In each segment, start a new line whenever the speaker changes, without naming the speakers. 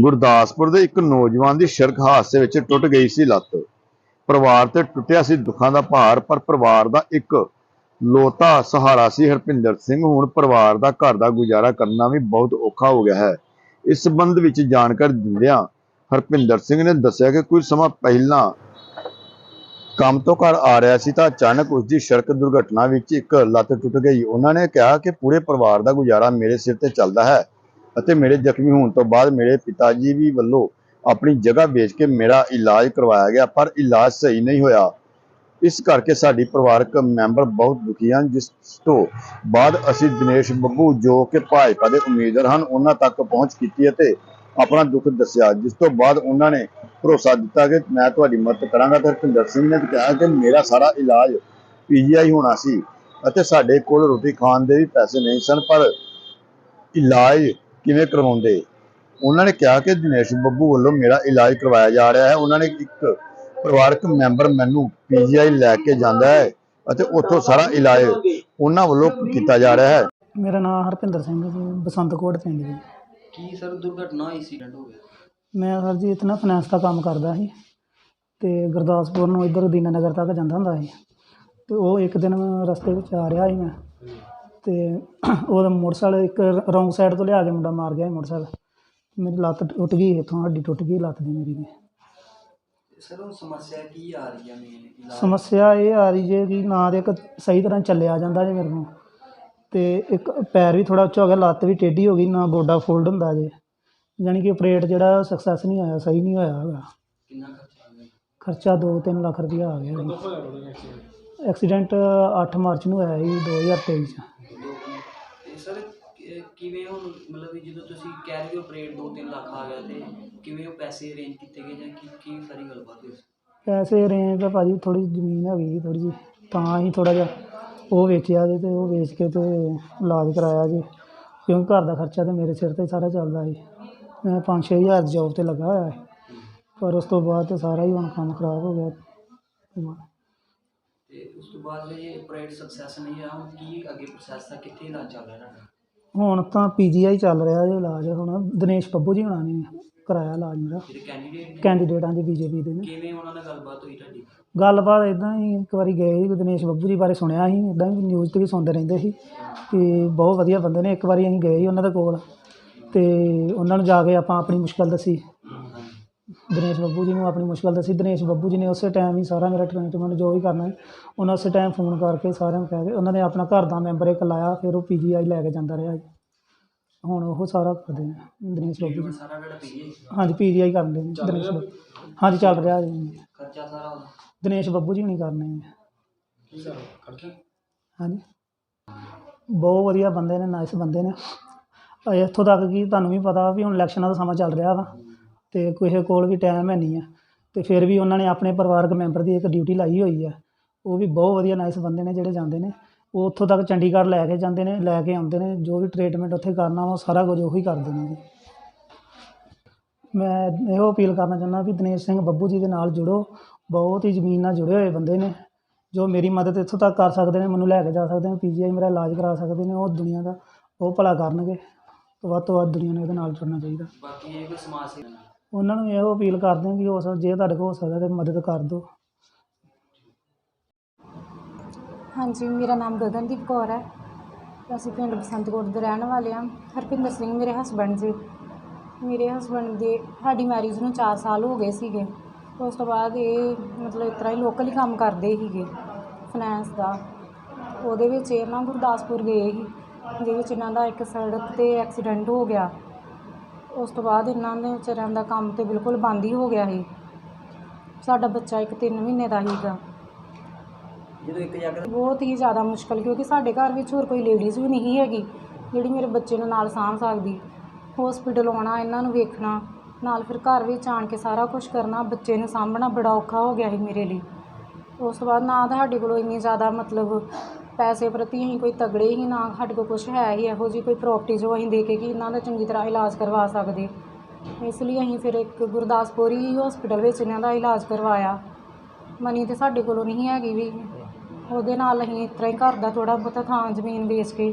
ਗੁਰਦਾਸਪੁਰ ਦੇ ਇੱਕ ਨੌਜਵਾਨ ਦੀ ਸੜਕ ਹਾਦਸੇ ਵਿੱਚ ਟੁੱਟ ਗਈ ਸੀ ਲੱਤ। ਪਰਿਵਾਰ ਤੇ ਟੁੱਟਿਆ ਸੀ ਦੁੱਖਾਂ ਦਾ ਭਾਰ, ਪਰ ਪਰਿਵਾਰ ਦਾ ਇੱਕ ਲੋਤਾ ਸਹਾਰਾ ਸੀ ਹਰਪਿੰਦਰ ਸਿੰਘ। ਹੁਣ ਪਰਿਵਾਰ ਦਾ ਘਰ ਦਾ ਗੁਜ਼ਾਰਾ ਕਰਨਾ ਵੀ ਬਹੁਤ ਔਖਾ ਹੋ ਗਿਆ ਹੈ। ਇਸ ਸੰਬੰਧ ਵਿੱਚ ਜਾਣਕਾਰੀ ਦਿੰਦਿਆਂ ਹਰਪਿੰਦਰ ਸਿੰਘ ਨੇ ਦੱਸਿਆ ਕਿ ਕੁਝ ਸਮਾਂ ਪਹਿਲਾਂ ਕੰਮ ਤੋਂ ਘਰ ਆ ਰਿਹਾ ਸੀ ਤਾਂ ਅਚਾਨਕ ਉਸ ਦੀ ਸੜਕ ਦੁਰਘਟਨਾ ਵਿੱਚ ਇੱਕ ਲੱਤ ਟੁੱਟ ਗਈ। ਉਹਨਾਂ ਨੇ ਕਿਹਾ ਕਿ ਪੂਰੇ ਪਰਿਵਾਰ ਦਾ ਗੁਜ਼ਾਰਾ ਮੇਰੇ ਸਿਰ ਤੇ ਚੱਲਦਾ ਹੈ। ਅਤੇ ਮੇਰੇ ਜ਼ਖਮੀ ਹੋਣ ਤੋਂ ਬਾਅਦ ਮੇਰੇ ਪਿਤਾ ਜੀ ਵੀ ਵੱਲੋਂ ਆਪਣੀ ਜਗ੍ਹਾ ਵੇਚ ਕੇ ਮੇਰਾ ਇਲਾਜ ਕਰਵਾਇਆ ਗਿਆ, ਪਰ ਇਲਾਜ ਸਹੀ ਨਹੀਂ ਹੋਇਆ। ਇਸ ਕਰਕੇ ਸਾਡੀ ਪਰਿਵਾਰਕ ਮੈਂਬਰ ਬਹੁਤ ਦੁਖੀ ਹਨ, ਜਿਸ ਤੋਂ ਬਾਅਦ ਅਸੀਂ ਦਿਨੇਸ਼ ਬੱਬੂ ਜੋ ਕਿ ਭਾਜਪਾ ਦੇ ਉਮੀਦਵਾਰ ਹਨ, ਉਹਨਾਂ ਤੱਕ ਪਹੁੰਚ ਕੀਤੀ ਅਤੇ ਆਪਣਾ ਦੁੱਖ ਦੱਸਿਆ, ਜਿਸ ਤੋਂ ਬਾਅਦ ਉਹਨਾਂ ਨੇ ਭਰੋਸਾ ਦਿੱਤਾ ਕਿ ਮੈਂ ਤੁਹਾਡੀ ਮਦਦ ਕਰਾਂਗਾ। ਤੇ ਹਰਪਿੰਦਰ ਸਿੰਘ ਨੇ ਕਿਹਾ ਕਿ ਮੇਰਾ ਸਾਰਾ ਇਲਾਜ ਪੀਜੀਆਈ ਹੋਣਾ ਸੀ ਅਤੇ ਸਾਡੇ ਕੋਲ ਰੋਟੀ ਖਾਣ ਦੇ ਵੀ ਪੈਸੇ ਨਹੀਂ ਸਨ, ਪਰ ਇਲਾਜ ਕਿਵੇਂ ਕਰਵਾਉਂਦੇ? ਉਹਨਾਂ ਨੇ ਕਿਹਾ ਕਿ ਦਿਨੇਸ਼ ਬੱਬੂ ਵੱਲੋਂ ਮੇਰਾ ਇਲਾਜ ਕਰਵਾਇਆ ਜਾ ਰਿਹਾ ਹੈ। ਉਹਨਾਂ ਨੇ ਇੱਕ ਪਰਿਵਾਰਕ ਮੈਂਬਰ ਮੈਨੂੰ ਪੀਜੀਆਈ ਲੈ ਕੇ ਜਾਂਦਾ ਹੈ ਅਤੇ ਉੱਥੋਂ ਸਾਰਾ ਇਲਾਜ ਉਹਨਾਂ ਵੱਲੋਂ ਕੀਤਾ ਜਾ ਰਿਹਾ ਹੈ।
ਮੇਰਾ ਨਾਮ ਹਰਪਿੰਦਰ ਸਿੰਘ ਜੀ ਬਸੰਤਕੋਟ ਪਿੰਡ ਜੀ।
ਕੀ ਸਰ ਦੁਰਘਟਨਾ ਹੋਈ ਸੀ? ਐਕਸੀਡੈਂਟ ਹੋ ਗਿਆ।
ਮੈਂ ਸਰ ਜੀ ਇਤਨਾ ਫਾਈਨੈਂਸ ਦਾ ਕੰਮ ਕਰਦਾ ਸੀ ਤੇ ਗੁਰਦਾਸਪੁਰ ਨੂੰ ਇੱਧਰ ਦੀਨਾਨਗਰ ਤੱਕ ਜਾਂਦਾ ਹੁੰਦਾ ਸੀ ਤੇ ਉਹ ਇੱਕ ਦਿਨ ਰਸਤੇ ਵਿੱਚ ਆ ਰਿਹਾ ਸੀ ਮੈਂ। ਤੇ ਉਹਦਾ ਮੋਟਰਸਾਈਕਲ ਇੱਕ ਰੌਂਗ ਸਾਈਡ ਤੋਂ ਲਿਆ ਕੇ ਮੁੰਡਾ ਮਾਰ ਗਿਆ ਸੀ ਮੋਟਰਸਾਈਕਲ। ਮੇਰੀ ਲੱਤ ਟੁੱਟ ਗਈ ਇੱਥੋਂ ਹੱਡੀ ਟੁੱਟ ਗਈ ਲੱਤ ਦੀ ਮੇਰੀ ਦੀ
ਸਰ ਉਹ ਸਮੱਸਿਆ ਕੀ ਆ ਰਹੀ ਹੈ ਮੇਨ ਇਲਾਜ
ਸਮੱਸਿਆ ਇਹ ਆ ਰਹੀ ਜੇ ਕਿ ਨਾ ਤੇ ਇੱਕ ਸਹੀ ਤਰ੍ਹਾਂ ਚੱਲਿਆ ਜਾਂਦਾ ਜੇ ਮੇਰੇ ਨੂੰ ਤੇ ਇੱਕ ਪੈਰ ਵੀ ਥੋੜਾ ਉੱਚਾ ਹੋ ਗਿਆ ਲੱਤ ਵੀ ਟੇਢੀ ਹੋ ਗਈ ਨਾ ਗੋਡਾ ਫੋਲਡ ਹੁੰਦਾ ਜੇ। ਯਾਨੀ ਕਿ ਆਪਰੇਟ ਜਿਹੜਾ ਸਕਸੈਸ ਨਹੀਂ ਹੋਇਆ ਸਹੀ ਨਹੀਂ ਹੋਇਆ ਹੈਗਾ।
ਕਿੰਨਾ ਖਰਚਾ ਆ ਗਿਆ?
ਖਰਚਾ 2-3 ਲੱਖ ਰੁਪਇਆ ਆ ਗਿਆ ਐਕਸੀਡੈਂਟ 8 ਮਾਰਚ ਨੂੰ ਹੋਇਆ ਜੀ 2023 ਚ।
ਦੋ ਕਿਵੇਂ ਹੁਣ ਮਤਲਬ ਵੀ ਜਦੋਂ ਤੁਸੀਂ ਕਹਿ ਰਹੇ ਹੋ ਆਪਰੇਟ 2-3 ਲੱਖ ਆ ਗਿਆ ਤੇ ਕਿਵੇਂ ਉਹ ਪੈਸੇ ਅਰੇਂਜ ਕੀਤੇ ਗਏ ਜਾਂ ਕੀ ਕੀ ਸਾਰੀ ਗੱਲਬਾਤ ਹੋਈ?
ਪੈਸੇ ਰੇਂਜ ਦਾ ਭਾਜੀ ਥੋੜੀ ਜ਼ਮੀਨ ਹੈਗੀ ਜੀ ਥੋੜੀ ਜੀ ਤਾਂ ਹੀ ਥੋੜਾ ਜਿਹਾ ਉਹ ਵੇਚਿਆ ਜੀ ਤੇ ਉਹ ਵੇਚ ਕੇ ਤੇ ਇਲਾਜ ਕਰਾਇਆ ਜੀ। ਕਿਉਂਕਿ ਘਰ ਦਾ ਖਰਚਾ ਤੇ ਮੇਰੇ ਸਿਰ ਤੇ ਸਾਰਾ ਚੱਲਦਾ ਜੀ ਮੈਂ 5-6 ਹਜ਼ਾਰ ਜੌਬ ਤੇ ਲੱਗਾ ਹੋਇਆ ਹੈ ਪਰ ਉਸ ਤੋਂ ਬਾਅਦ ਤੇ ਸਾਰਾ ਹੀ ਹੁਣ ਕੰਮ ਖਰਾਬ ਹੋ ਗਿਆ।
ਤੇ ਉਸ ਤੋਂ ਬਾਅਦ ਜੇ ਆਪਰੇਟ ਸਕਸੈਸ ਨਹੀਂ ਆ ਹੁਣ ਕੀ ਅੱਗੇ ਪ੍ਰੋਸੈਸ ਆ? ਕਿੱਥੇ ਇਲਾਜ ਚੱਲ ਰਿਹਾ ਤੁਹਾਡਾ?
ਹੁਣ ਤਾਂ ਪੀਜੀਆਈ ਚੱਲ ਰਿਹਾ ਜੀ ਇਲਾਜ ਹੁਣ ਦਿਨੇਸ਼ ਬੱਬੂ ਜੀ ਹੁਣਾਂ ਨੇ ਕਰਾਇਆ ਇਲਾਜ ਮੇਰਾ।
ਜਿਹੜੇ ਕੈਂਡੀਡੇਟ
ਕੈਂਡੀਡੇਟਾਂ ਦੀ ਬੀਜੇਪੀ ਦੇ ਨੇ।
ਕਿਵੇਂ ਉਹਨਾਂ ਨਾਲ ਗੱਲਬਾਤ ਹੋਈ ਤੁਹਾਡੀ?
ਗੱਲਬਾਤ ਇਦਾਂ ਹੀ ਇੱਕ ਵਾਰੀ ਗਏ ਸੀ ਦਿਨੇਸ਼ ਬੱਬੂ ਜੀ ਬਾਰੇ ਸੁਣਿਆ ਸੀ ਇਦਾਂ ਵੀ ਨਿਊਜ਼ ਤੇ ਵੀ ਸੁਣਦੇ ਰਹਿੰਦੇ ਸੀ ਕਿ ਬਹੁਤ ਵਧੀਆ ਬੰਦੇ ਨੇ। ਇੱਕ ਵਾਰੀ ਅਸੀਂ ਗਏ ਸੀ ਉਹਨਾਂ ਦੇ ਕੋਲ ਤੇ ਉਹਨਾਂ ਨੂੰ ਜਾ ਕੇ ਆਪਾਂ ਆਪਣੀ ਮੁਸ਼ਕਲ ਦੱਸੀ। ਦਿਨੇਸ਼ ਬੱਬੂ ਜੀ ਨੂੰ ਆਪਣੀ ਮੁਸ਼ਕਲ ਦੱਸੀ ਦਿਨੇਸ਼ ਬੱਬੂ ਜੀ ਨੇ ਉਸੇ ਟਾਈਮ ਹੀ ਸਾਰਾ ਮੇਰਾ ਟ੍ਰੀਟਮੈਂਟ ਜੋ ਵੀ ਕਰਨਾ ਉਹਨਾਂ ਉਸੇ ਟਾਈਮ ਫੋਨ ਕਰਕੇ ਸਾਰਿਆਂ ਨੂੰ ਕਹਿ ਕੇ ਉਹਨਾਂ ਨੇ ਆਪਣਾ ਘਰ ਦਾ ਮੈਂਬਰ ਇੱਕ ਲਾਇਆ ਫਿਰ ਉਹ ਪੀਜੀਆਈ ਲੈ ਕੇ ਜਾਂਦਾ ਰਿਹਾ ਜੀ। ਹੁਣ ਉਹ ਸਾਰਾ ਕਰਦੇ ਨੇ ਦਿਨੇਸ਼ ਬੱਬੂ ਜੀ।
ਸਾਰਾ ਜਿਹੜਾ ਪੀਏ
ਹਾਂਜੀ ਪੀਜੀਆਈ ਕਰਦੇ ਨੇ ਦਿਨੇਸ਼ ਬੱਬੂ ਹਾਂਜੀ ਚੱਲ ਰਿਹਾ ਜੀ।
ਖਰਚਾ ਸਾਰਾ ਉਹਦਾ?
ਦਿਨੇਸ਼ ਬੱਬੂ ਜੀ ਨਹੀਂ ਕਰਨੇ ਨੇ
ਕੀ ਸਰ ਖਰਚਾ?
ਹਾਂਜੀ। ਬਹੁਤ ਵਧੀਆ ਬੰਦੇ ਨੇ ਨਾਈਸ ਬੰਦੇ ਨੇ। ਅਹ ਇੱਥੋਂ ਤੱਕ ਕਿ ਤੁਹਾਨੂੰ ਵੀ ਪਤਾ ਵੀ ਹੁਣ ਇਲੈਕਸ਼ਨਾਂ ਦਾ ਸਮਾਂ ਚੱਲ ਰਿਹਾ ਵਾ। ਤੇ ਕਿਸੇ ਕੋਲ ਵੀ ਟਾਈਮ ਹੈ ਨਹੀਂ ਹੈ ਤੇ ਫਿਰ ਵੀ ਉਹਨਾਂ ਨੇ ਆਪਣੇ ਪਰਿਵਾਰਕ ਮੈਂਬਰ ਦੀ ਇੱਕ ਡਿਊਟੀ ਲਾਈ ਹੋਈ ਹੈ ਉਹ ਵੀ ਬਹੁਤ ਵਧੀਆ ਨਾਈਸ ਬੰਦੇ ਨੇ ਜਿਹੜੇ ਜਾਂਦੇ ਨੇ। ਉਹ ਉੱਥੋਂ ਤੱਕ ਚੰਡੀਗੜ੍ਹ ਲੈ ਕੇ ਜਾਂਦੇ ਨੇ, ਲੈ ਕੇ ਆਉਂਦੇ ਨੇ। ਜੋ ਵੀ ਟ੍ਰੀਟਮੈਂਟ ਉੱਥੇ ਕਰਨਾ ਉਹ ਸਾਰਾ ਕੁਝ ਉਹੀ ਕਰਦੇ ਨੇ ਜੀ। ਮੈਂ ਇਹੋ ਅਪੀਲ ਕਰਨਾ ਚਾਹੁੰਦਾ ਵੀ ਦਿਨੇਸ਼ ਸਿੰਘ ਬੱਬੂ ਜੀ ਦੇ ਨਾਲ ਜੁੜੋ। ਬਹੁਤ ਹੀ ਜ਼ਮੀਨ ਨਾਲ ਜੁੜੇ ਹੋਏ ਬੰਦੇ ਨੇ। ਜੋ ਮੇਰੀ ਮਦਦ ਇੱਥੋਂ ਤੱਕ ਕਰ ਸਕਦੇ ਨੇ, ਮੈਨੂੰ ਲੈ ਕੇ ਜਾ ਸਕਦੇ ਨੇ, ਪੀਜੀਆਈ ਮੇਰਾ ਇਲਾਜ ਕਰਾ ਸਕਦੇ ਨੇ, ਉਹ ਦੁਨੀਆ ਦਾ ਉਹ ਭਲਾ ਕਰਨਗੇ। ਤੇ ਵੱਧ ਤੋਂ ਵੱਧ ਦੁਨੀਆ ਨੂੰ ਇਹਦੇ ਨਾਲ ਜੁੜਨਾ ਚਾਹੀਦਾ।
ਬਾਕੀ ਇਹ ਕੋਈ ਸਮਾਜ ਸੇਵਾ
ਉਹਨਾਂ ਨੂੰ ਇਹੋ ਅਪੀਲ ਕਰਦੇ ਹਾਂ ਕਿ ਹੋ ਸਕਦਾ ਜੇ ਤੁਹਾਡੇ ਕੋਲ ਹੋ ਸਕਦਾ ਤਾਂ ਮਦਦ ਕਰ ਦਿਓ।
ਹਾਂਜੀ, ਮੇਰਾ ਨਾਮ ਗਗਨਦੀਪ ਕੌਰ ਹੈ। ਅਸੀਂ ਪਿੰਡ ਬਸੰਤਕੋਟ ਦੇ ਰਹਿਣ ਵਾਲੇ ਹਾਂ। ਹਰਪਿੰਦਰ ਸਿੰਘ ਮੇਰੇ ਹਸਬੰਡ ਜੀ। ਮੇਰੇ ਹਸਬੰਡ ਦੇ, ਸਾਡੀ ਮੈਰਿਜ ਨੂੰ 4 ਸਾਲ ਹੋ ਗਏ ਸੀਗੇ। ਉਸ ਤੋਂ ਬਾਅਦ ਇਹ ਮਤਲਬ ਇਸ ਤਰ੍ਹਾਂ ਹੀ ਲੋਕਲ ਹੀ ਕੰਮ ਕਰਦੇ ਸੀਗੇ ਫਾਈਨੈਂਸ ਦਾ। ਉਹਦੇ ਵਿੱਚ ਇਹ ਨਾ ਗੁਰਦਾਸਪੁਰ ਗਏ ਸੀ, ਜਿਹਦੇ ਵਿੱਚ ਇਹਨਾਂ ਦਾ ਇੱਕ ਸੜਕ ਤੇ ਐਕਸੀਡੈਂਟ ਹੋ ਗਿਆ। ਉਸ ਤੋਂ ਬਾਅਦ ਇਹਨਾਂ ਦੇ ਵਿਚਾਰਿਆਂ ਦਾ ਕੰਮ ਤੇ ਬਿਲਕੁਲ ਬੰਦ ਹੀ ਹੋ ਗਿਆ ਸੀ। ਸਾਡਾ ਬੱਚਾ ਇੱਕ 3 ਮਹੀਨੇ ਦਾ ਸੀਗਾ।
ਜਦੋਂ ਇੱਕ ਜਗ੍ਹਾ
ਬਹੁਤ ਹੀ ਜ਼ਿਆਦਾ ਮੁਸ਼ਕਲ ਕਿਉਂਕਿ ਸਾਡੇ ਘਰ ਵਿੱਚ ਹੋਰ ਕੋਈ ਲੇਡੀਜ਼ ਵੀ ਨਹੀਂ ਹੈਗੀ ਜਿਹੜੀ ਮੇਰੇ ਬੱਚੇ ਨੂੰ ਨਾਲ ਸਾਂਭ ਸਕਦੀ। ਹਸਪੀਟਲ ਆਉਣਾ ਇਹਨਾਂ ਨੂੰ ਵੇਖਣਾ ਨਾਲ ਫਿਰ ਘਰ ਵਿੱਚ ਆਣ ਕੇ ਸਾਰਾ ਕੁਝ ਕਰਨਾ ਬੱਚੇ ਨੂੰ ਸਾਂਭਣਾ ਬੜਾ ਔਖਾ ਹੋ ਗਿਆ ਸੀ ਮੇਰੇ ਲਈ। ਉਸ ਤੋਂ ਬਾਅਦ ਨਾ ਤਾਂ ਸਾਡੇ ਕੋਲੋਂ ਇੰਨੀ ਜ਼ਿਆਦਾ ਮਤਲਬ ਪੈਸੇ ਪ੍ਰਤੀ ਅਸੀਂ ਕੋਈ ਤਗੜੇ ਹੀ ਨਾ, ਸਾਡੇ ਕੋਲ ਕੁਝ ਹੈ ਹੀ ਇਹੋ ਜਿਹੀ ਕੋਈ ਪ੍ਰੋਪਰਟੀ ਜੋ ਅਸੀਂ ਦੇ ਕੇ ਕਿ ਇਹਨਾਂ ਦਾ ਚੰਗੀ ਤਰ੍ਹਾਂ ਇਲਾਜ ਕਰਵਾ ਸਕਦੇ। ਇਸ ਲਈ ਅਸੀਂ ਫਿਰ ਇੱਕ ਗੁਰਦਾਸਪੁਰੀ ਹਸਪੀਟਲ ਵਿੱਚ ਇਹਨਾਂ ਦਾ ਇਲਾਜ ਕਰਵਾਇਆ। ਮਨੀ ਤੇ ਸਾਡੇ ਕੋਲੋਂ ਨਹੀਂ ਹੈਗੀ ਵੀ। ਉਹਦੇ ਨਾਲ ਅਸੀਂ ਇਸ ਤਰ੍ਹਾਂ ਹੀ ਘਰ ਦਾ ਥੋੜਾ ਬਹੁਤਾ ਥਾਂ ਜ਼ਮੀਨ ਵੇਚ ਕੇ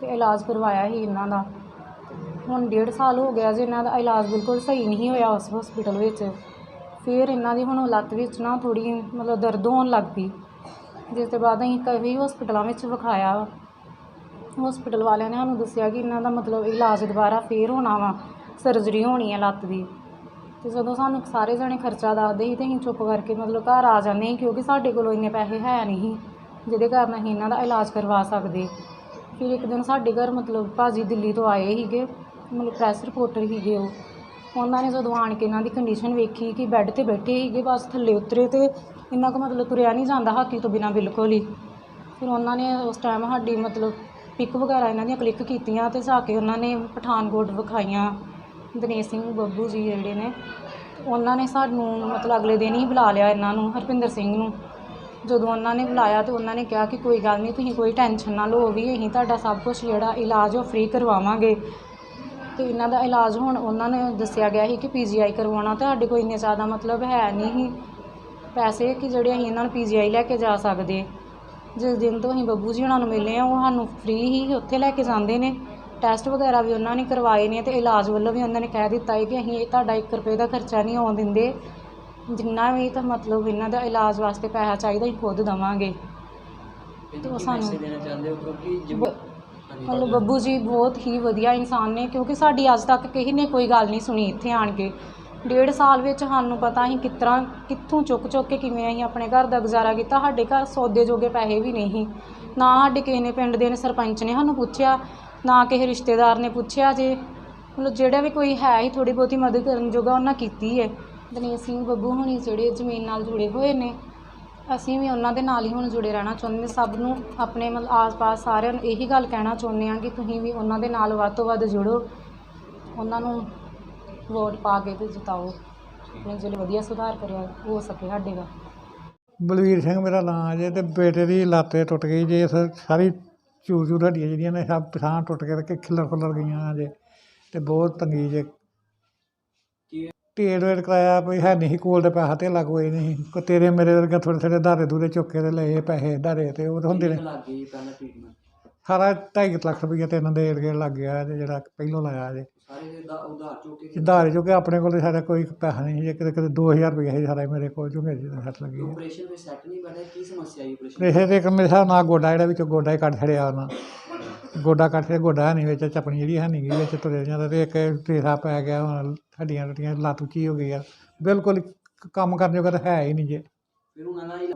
ਤੇ ਇਲਾਜ ਕਰਵਾਇਆ ਹੀ ਇਹਨਾਂ ਦਾ। ਹੁਣ ਡੇਢ ਸਾਲ ਹੋ ਗਿਆ ਜੇ ਇਹਨਾਂ ਦਾ ਇਲਾਜ ਬਿਲਕੁਲ ਸਹੀ ਨਹੀਂ ਹੋਇਆ ਉਸ ਹਸਪੀਟਲ ਵਿੱਚ। ਫਿਰ ਇਹਨਾਂ ਦੀ ਹੁਣ ਲੱਤ ਵਿੱਚ ਨਾ ਥੋੜੀ ਮਤਲਬ ਦਰਦ ਹੋਣ ਲੱਗ ਪਈ। ਜਿਸ ਤੋਂ ਬਾਅਦ ਅਸੀਂ ਕਈ ਹਸਪੀਟਲਾਂ ਵਿੱਚ ਵਿਖਾਇਆ ਹਸਪੀਟਲ ਵਾਲਿਆਂ ਨੇ ਸਾਨੂੰ ਦੱਸਿਆ ਕਿ ਇਹਨਾਂ ਦਾ ਮਤਲਬ ਇਲਾਜ ਦੁਬਾਰਾ ਫੇਰ ਹੋਣਾ ਵਾ ਸਰਜਰੀ ਹੋਣੀ ਹੈ ਲੱਤ ਦੀ। ਤੇ ਜਦੋਂ ਸਾਨੂੰ ਸਾਰੇ ਜਣੇ ਖਰਚਾ ਦੱਸਦੇ ਸੀ ਤੇ ਅਸੀਂ ਚੁੱਪ ਕਰਕੇ ਮਤਲਬ ਘਰ ਆ ਜਾਂਦੇ ਸੀ, ਕਿਉਂਕਿ ਸਾਡੇ ਕੋਲੋਂ ਇੰਨੇ ਪੈਸੇ ਹੈ ਨਹੀਂ ਸੀ, ਜਿਹਦੇ ਕਾਰਨ ਅਸੀਂ ਇਹਨਾਂ ਦਾ ਇਲਾਜ ਕਰਵਾ ਸਕਦੇ। ਫਿਰ ਇੱਕ ਦਿਨ ਸਾਡੇ ਘਰ ਮਤਲਬ ਭਾਜੀ ਦਿੱਲੀ ਤੋਂ ਆਏ ਸੀਗੇ, ਮਤਲਬ ਪ੍ਰੈਸ ਰਿਪੋਰਟਰ ਸੀਗੇ ਉਹ। ਉਹਨਾਂ ਨੇ ਜਦੋਂ ਆਣ ਕੇ ਇਹਨਾਂ ਦੀ ਕੰਡੀਸ਼ਨ ਵੇਖੀ ਕਿ ਬੈੱਡ ਤੇ ਬੈਠੇ ਸੀਗੇ, ਬਸ ਥੱਲੇ ਉਤਰੇ ਤੇ ਇਹਨਾਂ ਕੋ ਮਤਲਬ ਤੁਰਿਆ ਨਹੀਂ ਜਾਂਦਾ ਹਾਕੀ ਤੋਂ ਬਿਨਾਂ ਬਿਲਕੁਲ ਹੀ। ਫਿਰ ਉਹਨਾਂ ਨੇ ਉਸ ਟਾਈਮ ਸਾਡੀ ਮਤਲਬ ਪਿਕ ਵਗੈਰਾ ਇਹਨਾਂ ਦੀਆਂ ਕਲਿੱਕ ਕੀਤੀਆਂ ਤੇ ਜਾ ਕੇ ਉਹਨਾਂ ਨੇ ਪਠਾਨਕੋਟ ਵਿਖਾਈਆਂ। ਦਿਨੇਸ਼ ਸਿੰਘ ਬੱਬੂ ਜੀ ਜਿਹੜੇ ਨੇ, ਉਹਨਾਂ ਨੇ ਸਾਨੂੰ ਮਤਲਬ ਅਗਲੇ ਦਿਨ ਹੀ ਬੁਲਾ ਲਿਆ ਇਹਨਾਂ ਨੂੰ, ਹਰਪਿੰਦਰ ਸਿੰਘ ਨੂੰ। ਜਦੋਂ ਉਹਨਾਂ ਨੇ ਬੁਲਾਇਆ ਤੇ ਉਹਨਾਂ ਨੇ ਕਿਹਾ ਕਿ ਕੋਈ ਗੱਲ ਨਹੀਂ, ਤੁਸੀਂ ਕੋਈ ਟੈਨਸ਼ਨ ਨਾ ਲਓ ਵੀ ਅਸੀਂ ਤੁਹਾਡਾ ਸਭ ਕੁਝ ਜਿਹੜਾ ਇਲਾਜ ਉਹ ਫ੍ਰੀ ਕਰਵਾਵਾਂਗੇ। ਤੇ ਇਹਨਾਂ ਦਾ ਇਲਾਜ ਹੁਣ ਉਹਨਾਂ ਨੇ ਦੱਸਿਆ ਗਿਆ ਸੀ ਕਿ ਪੀਜੀਆਈ ਕਰਵਾਉਣਾ, ਤੇ ਸਾਡੇ ਕੋਲ ਇੰਨੇ ਜ਼ਿਆਦਾ ਮਤਲਬ ਹੈ ਨਹੀਂ ਸੀ ਪੈਸੇ ਕਿ ਜਿਹੜੇ ਅਸੀਂ ਇਹਨਾਂ ਨੂੰ ਪੀਜੀਆਈ ਲੈ ਕੇ ਜਾ ਸਕਦੇ। ਜਿਸ ਦਿਨ ਤੋਂ ਅਸੀਂ ਬੱਬੂ ਜੀ ਉਹਨਾਂ ਨੂੰ ਮਿਲੇ ਆ ਉਹ ਸਾਨੂੰ ਫ੍ਰੀ ਹੀ ਉੱਥੇ ਲੈ ਕੇ ਜਾਂਦੇ ਨੇ। ਟੈਸਟ ਵਗੈਰਾ ਵੀ ਉਹਨਾਂ ਨੇ ਕਰਵਾਏ ਨੇ ਤੇ ਇਲਾਜ ਵੱਲੋਂ ਵੀ ਉਹਨਾਂ ਨੇ ਕਹਿ ਦਿੱਤਾ ਹੈ ਕਿ ਅਸੀਂ ਇਹ ਤੁਹਾਡਾ 1 ਰੁਪਏ ਦਾ ਖਰਚਾ ਨਹੀਂ ਆਉਣ ਦਿੰਦੇ। ਜਿੰਨਾ ਵੀ ਤਾਂ ਮਤਲਬ ਇਹਨਾਂ ਦਾ ਇਲਾਜ ਵਾਸਤੇ ਪੈਸਾ ਚਾਹੀਦਾ, ਅਸੀਂ ਖੁਦ ਦੇਵਾਂਗੇ।
ਤੇ
ਉਹ ਸਾਨੂੰ-
ਦੇਣਾ ਚਾਹੁੰਦੇ ਹੋ, ਕਿਉਂਕਿ ਜਿਵੇਂ
ਮਤਲਬ ਬੱਬੂ ਜੀ ਬਹੁਤ ਹੀ ਵਧੀਆ ਇਨਸਾਨ ਨੇ, ਕਿਉਂਕਿ ਸਾਡੀ ਅੱਜ ਤੱਕ ਕਿਸੇ ਨੇ ਕੋਈ ਗੱਲ ਨਹੀਂ ਸੁਣੀ ਇੱਥੇ ਆਣ ਕੇ। ਡੇਢ ਸਾਲ ਵਿੱਚ ਸਾਨੂੰ ਪਤਾ ਅਸੀਂ ਕਿਸ ਤਰ੍ਹਾਂ, ਕਿੱਥੋਂ ਚੁੱਕ ਚੁੱਕ ਕੇ ਕਿਵੇਂ ਅਸੀਂ ਆਪਣੇ ਘਰ ਦਾ ਗੁਜ਼ਾਰਾ ਕੀਤਾ, ਸਾਡੇ ਘਰ ਸੌਦੇ ਜੋਗੇ ਪੈਸੇ ਵੀ ਨਹੀਂ ਨਾ ਸਾਡੇ ਕਿਸੇ ਨੇ ਪਿੰਡ ਦੇ ਨੇ ਸਰਪੰਚ ਨੇ ਸਾਨੂੰ ਪੁੱਛਿਆ, ਨਾ ਕਿਸੇ ਰਿਸ਼ਤੇਦਾਰ ਨੇ ਪੁੱਛਿਆ ਜੇ। ਮਤਲਬ ਜਿਹੜਾ ਵੀ ਕੋਈ ਹੈ ਹੀ ਥੋੜੀ ਬਹੁਤੀ ਮਦਦ ਕਰਨ ਜੋਗਾ ਉਹਨਾਂ ਕੀਤੀ ਹੈ ਦਨੀਸ਼ ਸਿੰਘ ਬੱਬੂ ਹੁਣੀ ਜਿਹੜੇ ਜ਼ਮੀਨ ਨਾਲ ਜੁੜੇ ਹੋਏ ਨੇ ਅਸੀਂ ਵੀ ਉਹਨਾਂ ਦੇ ਨਾਲ ਹੀ ਹੁਣ ਜੁੜੇ ਰਹਿਣਾ ਚਾਹੁੰਦੇ ਹਾਂ। ਸਭ ਨੂੰ ਆਪਣੇ ਮਤਲਬ ਆਸ-ਪਾਸ ਸਾਰਿਆਂ ਨੂੰ ਇਹੀ ਗੱਲ ਕਹਿਣਾ ਚਾਹੁੰਦੇ ਹਾਂ ਕਿ ਤੁਸੀਂ ਵੀ ਉਹਨਾਂ ਦੇ ਨਾਲ ਵੱਧ ਤੋਂ ਵੱਧ ਜੁੜੋ। ਉਹਨਾਂ ਨੂੰ ਵੋਟ ਪਾ ਕੇ ਤੇ ਜਿਤਾਓ। ਆਪਣੇ ਜਿਹੜੇ ਵਧੀਆ ਸੁਧਾਰ ਕਰਿਆ, ਹੋ ਸਕੇ ਸਾਡੇ ਦਾ
ਬਲਵੀਰ ਸਿੰਘ ਮੇਰਾ ਨਾਂ ਜੇ ਤੇ ਬੇਟੇ ਦੀ ਲਾਤੇ ਟੁੱਟ ਗਈ ਜੇ। ਸ- ਸਾਰੀ ਚੂਰ ਚੂਰ ਹੱਡੀਆਂ ਜਿਹੜੀਆਂ ਨੇ, ਸਭ ਪਛਾਣ ਟੁੱਟ ਕੇ ਤੇ ਖਿੱਲਰ ਖੁੱਲਰ ਗਈਆਂ ਜੇ। ਤੇ ਬਹੁਤ ਤੰਗੀ ਜੇ।
ਕੀ
ਢੇੜ ਵੇੜ ਕਰਾਇਆ ਵੀ ਹੈ ਨਹੀਂ ਸੀ ਕੋਲ ਤੇ ਪੈਸਾ ਤੇ ਕੋਈ ਨਹੀਂ ਕੋ ਤੇਰੇ ਮੇਰੇ ਵਰਗੇ ਥੋੜੇ ਥੋੜੇ ਧਾਰੇ ਦੂਰੇ ਚੁੱਕ ਕੇ ਤੇ ਲਏ ਪੈਸੇ ਧਾਰੇ ਤੇ ਉਹ ਤਾਂ ਹੁੰਦੇ ਨੇ।
ਕਿੰਨੇ ਲੱਗ ਗਈ ਪਹਿਲਾ ਟ੍ਰੀਟਮੈਂਟ
ਸਾਰਾ ਢਾਈ ਕੁ ਲੱਖ ਰੁਪਈਆ ਤੇ ਇਹਨਾਂ ਦੇ ਏੜ ਗੇੜ ਲੱਗ ਗਿਆ ਤੇ ਜਿਹੜਾ ਪਹਿਲੋਂ ਲਾਇਆ ਜੇ।
ਸਾਰੇ ਦੇ ਦਾ ਉਧਾਰ ਚੁੱਕ ਕੇ
ਚੁੱਕੇ ਆਪਣੇ ਕੋਲ ਸਾਡਾ ਕੋਈ ਪੈਸਾ ਨਹੀਂ ਜੇ ਕਿਤੇ ਕਿਤੇ 2000 ਰੁਪਈਆ ਸੀ ਸਾਰਾ ਮੇਰੇ ਕੋਲ ਝੁੰਗੇ ਜੀ ਦੇ ਸੱਟ ਲੱਗੀ। ਹੈ
ਆਪਰੇਸ਼ਨ ਵਿੱਚ ਸੈੱਟ ਨਹੀਂ ਬੈਠਾ ਕੀ ਸਮੱਸਿਆ ਆਈ ਆਪਰੇਸ਼ਨ
ਤੇ ਇੱਕ ਮੇਰੇ ਹਿਸਾਬ ਨਾਲ ਗੋਡਾ ਜਿਹੜਾ ਵਿੱਚੋਂ ਗੋਡਾ ਹੀ ਕੱਢ ਛੜਿਆ ਉਹਨਾਂ। ਗੋਡਾ ਕੱਢ ਛੜਿਆ ਗੋਡਾ ਨਹੀਂ ਵਿੱਚ ਚਪਣੀ ਜਿਹੜੀ ਹੈ ਨਹੀਂ ਗੀ ਵਿੱਚ ਤੁਰੇ ਜਾਂਦਾ ਤੇ ਇੱਕ ਟੇਸਾ ਪੈ ਗਿਆ ਹੁਣ ਹੱਡੀਆਂ ਟੁੱਟੀਆਂ ਲੱਤ ਉੱਚੀ ਹੋ ਗਈ ਆ। ਬਿਲਕੁਲ ਕ- ਕੰਮ ਕਰਨ ਜੋਗਾ ਤਾਂ ਹੈ ਹੀ ਨਹੀਂ ਜੇ।
ਦਾ ਗਈ।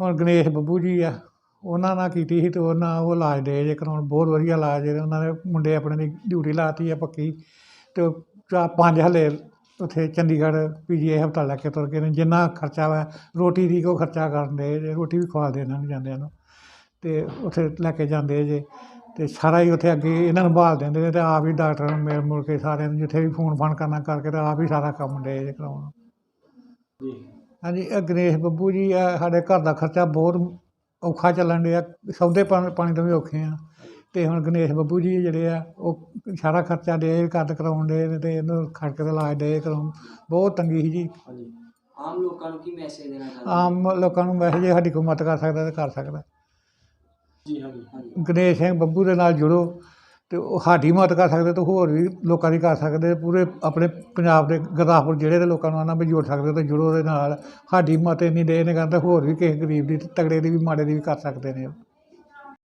ਹੁਣ ਗਣੇਸ਼ ਬੱਬੂ ਜੀ ਆ ਉਹਨਾਂ ਨਾਲ ਕੀਤੀ ਸੀ ਤੇ ਉਹਨਾਂ ਉਹ ਇਲਾਜ ਦੇ ਜੇ ਕਰਾਉਣ ਬਹੁਤ ਵਧੀਆ ਇਲਾਜ ਜੇ ਉਹਨਾਂ ਨੇ ਮੁੰਡੇ ਆਪਣੇ ਦੀ ਡਿਊਟੀ ਲਾਤੀ ਆ ਪੱਕੀ ਤੇ ਚਾ ਪੰਜ ਹਲੇ ਉੱਥੇ ਚੰਡੀਗੜ੍ਹ ਪੀਜੀਆਈ ਹਸਪਤਾਲ ਲੈ ਕੇ ਤੁਰ ਗਏ ਨੇ। ਜਿੰਨਾ ਖਰਚਾ ਵਾ ਰੋਟੀ ਦੀ ਕੋ ਖਰਚਾ ਕਰਨ ਦੇ ਰੋਟੀ ਵੀ ਖਵਾ ਦੇ ਇਹਨਾਂ ਨੂੰ ਜਾਂਦਿਆਂ ਨੂੰ। ਤੇ ਉੱਥੇ ਲੈ ਕੇ ਜਾਂਦੇ ਜੇ। ਤੇ ਸਾਰਾ ਹੀ ਉੱਥੇ ਅੱਗੇ ਇਹਨਾਂ ਨੂੰ ਭਾਲ ਦਿੰਦੇ ਨੇ ਤੇ ਆਪ ਹੀ ਡਾਕਟਰ ਨੂੰ ਮਿਲ ਮੁਲ ਕੇ ਸਾਰਿਆਂ ਨੂੰ ਜਿੱਥੇ ਵੀ ਫੋਨ ਫਾਨ ਕਰਨਾ ਕਰਕੇ ਤੇ ਆਪ ਹੀ ਸਾਰਾ ਕੰਮ ਦੇ ਜੇ ਕਰਾਉਣ। ਹਾਂਜੀ ਇਹ ਗਣੇਸ਼ ਬੱਬੂ ਜੀ ਆ ਸਾਡੇ ਘਰ ਦਾ ਖਰਚਾ ਬਹੁਤ ਔਖਾ ਚੱਲਣ ਡਿਆ ਸੌਦੇ ਪਾਣੀ ਪਾਣੀ ਤੋਂ ਵੀ ਔਖੇ ਆ। ਤੇ ਹੁਣ ਗਣੇਸ਼ ਬੱਬੂ ਜੀ ਜਿਹੜੇ ਆ ਉਹ ਸਾਰਾ ਖਰਚਾ ਦੇ ਕੱਟ ਕਰਾਉਣ ਦੇ ਨੇ ਤੇ ਇਹਨੂੰ ਖਰਚ ਕੇ ਇਲਾਜ ਦੇ ਕਰਾਉਣ ਬਹੁਤ ਤੰਗੀ ਸੀ ਜੀ।
ਹਾਂਜੀ। ਆਮ ਲੋਕਾਂ ਨੂੰ ਕੀ ਮੈਸੇਜ ਦੇਣਾ ਚਾਹੁੰਦੇ?
ਆਮ ਲੋਕਾਂ ਨੂੰ ਵੈਸੇ ਜੇ ਸਾਡੀ ਕੋਈ ਮਦਦ ਕਰ ਸਕਦਾ ਤੇ ਕਰ ਸਕਦਾ।
ਜੀ, ਹਾਂਜੀ
ਗਣੇਸ਼ ਸਿੰਘ ਬੱਬੂ ਦੇ ਨਾਲ ਜੁੜੋ ਤੇ ਉਹ ਸਾਡੀ ਮਦਦ ਕਰ ਸਕਦੇ ਤੇ ਹੋਰ ਵੀ ਲੋਕਾਂ ਦੀ ਕਰ ਸਕਦੇ, ਪੂਰੇ ਆਪਣੇ ਪੰਜਾਬ ਦੇ ਗੁਰਦਾਸਪੁਰ ਜ਼ਿਲ੍ਹੇ ਦੇ ਲੋਕਾਂ ਨੂੰ ਆਨਾ ਵੀ ਜੋੜ ਸਕਦੇ ਤੇ ਜੁੜੋ ਉਹਦੇ ਨਾਲ। ਸਾਡੀ ਮਦਦ ਇੰਨੀ ਦੇ ਨੇ ਕਰਦੇ ਹੋਰ ਵੀ ਕਿਸੇ ਗਰੀਬ ਦੀ ਤਗੜੇ ਦੀ ਵੀ ਮਾੜੇ ਦੀ ਵੀ ਕਰ ਸਕਦੇ ਨੇ